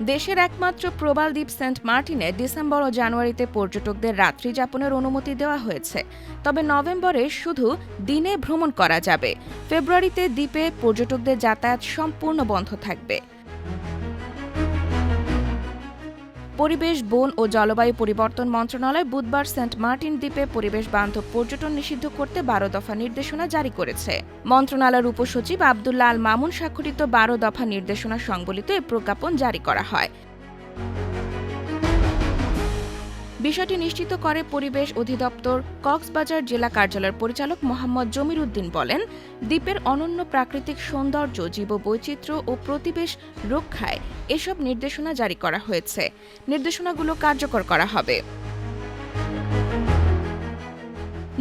দেশের একমাত্র প্রবাল দ্বীপ সেন্ট মার্টিনে ডিসেম্বর ও জানুয়ারিতে পর্যটকদের রাত্রি যাপনের অনুমতি দেওয়া হয়েছে। তবে নভেম্বরে শুধু দিনে ভ্রমণ করা যাবে। ফেব্রুয়ারিতে দ্বীপে পর্যটকদের যাতায়াত সম্পূর্ণ বন্ধ থাকবে। পরিবেশ, বন ও জলবায়ু পরিবর্তন মন্ত্রণালয় বুধবার সেন্ট মার্টিন দ্বীপে পরিবেশ বান্ধব পর্যটন নিষিদ্ধ করতে বারো দফা নির্দেশনা জারি করেছে। মন্ত্রণালয়ের উপসচিব আবদুল্লাহ আল মামুন স্বাক্ষরিত বারো দফা নির্দেশনা সংবলিত এ প্রজ্ঞাপন জারি করা হয়। বিষয়টি নিশ্চিত করে পরিবেশ অধিদপ্তর কক্সবাজার জেলা কার্যালয়ের পরিচালক মোহাম্মদ জমির উদ্দিন বলেন, দ্বীপের অনন্য প্রাকৃতিক সৌন্দর্য, জীববৈচিত্র্য ও প্রতিবেশ রক্ষায় এসব নির্দেশনা জারি করা হয়েছে। নির্দেশনাগুলো কার্যকর করা হবে।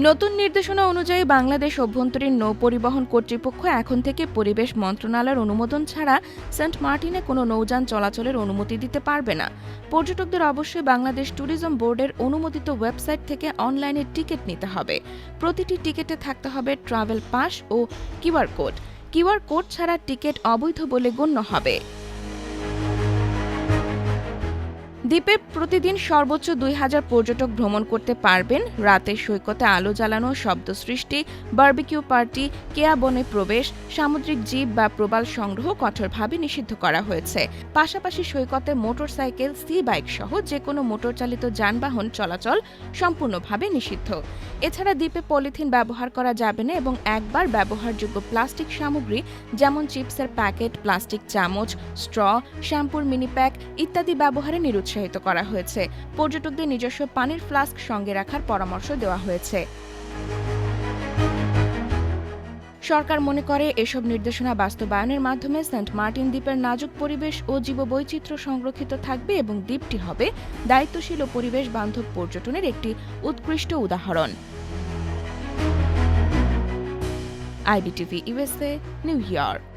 নতুন নির্দেশনা অনুযায়ী বাংলাদেশ অভ্যন্তরীণ নৌ পরিবহন কর্তৃপক্ষ এখন থেকে পরিবেশ মন্ত্রণালয়ের অনুমোদন ছাড়া সেন্ট মার্টিনে কোনো নৌযান চলাচলের অনুমতি দিতে পারবে না। পর্যটকদের অবশ্যই বাংলাদেশ ট্যুরিজম বোর্ডের অনুমোদিত ওয়েবসাইট থেকে অনলাইনে টিকিট নিতে হবে। প্রতিটি টিকিটে থাকতে হবে ট্রাভেল পাস ও কিউআর কোড। কিউআর কোড ছাড়া টিকিট অবৈধ বলে গণ্য হবে। দ্বীপে প্রতিদিন সর্বোচ্চ দুই হাজার পর্যটক ভ্রমণ করতে পারবেন। রাতে সৈকতে আলো জ্বালানো, শব্দ সৃষ্টি, বার্বিকিউ পার্টি, কেয়া বনে প্রবেশ, সামুদ্রিক জীব বা প্রবাল সংগ্রহ কঠোরভাবে নিষিদ্ধ করা হয়েছে। পাশাপাশি সৈকতে মোটরসাইকেল, সি বাইক সহ যে কোনো মোটরচালিত যানবাহন চলাচল সম্পূর্ণভাবে নিষিদ্ধ। এছাড়া দ্বীপে পলিথিন ব্যবহার করা যাবে না এবং একবার ব্যবহারযোগ্য প্লাস্টিক সামগ্রী যেমন চিপসের প্যাকেট, প্লাস্টিক চামচ, স্ট্র, শ্যাম্পুর মিনি প্যাক ইত্যাদি ব্যবহারে নিরুৎসাহিত করা হয়েছে। পর্যটকদের নিজস্ব পানির ফ্লাস্ক সঙ্গে রাখার পরামর্শ দেওয়া হয়েছে। সরকার মনে করে এসব নির্দেশনা বাস্তবায়নের মাধ্যমে সেন্ট মার্টিন দ্বীপের নাজুক পরিবেশ ও জীববৈচিত্র্য সংরক্ষিত থাকবে এবং দ্বীপটি হবে দায়িত্বশীল ও পরিবেশ বান্ধব পর্যটনের একটি উৎকৃষ্ট উদাহরণ। IBTV USA New York.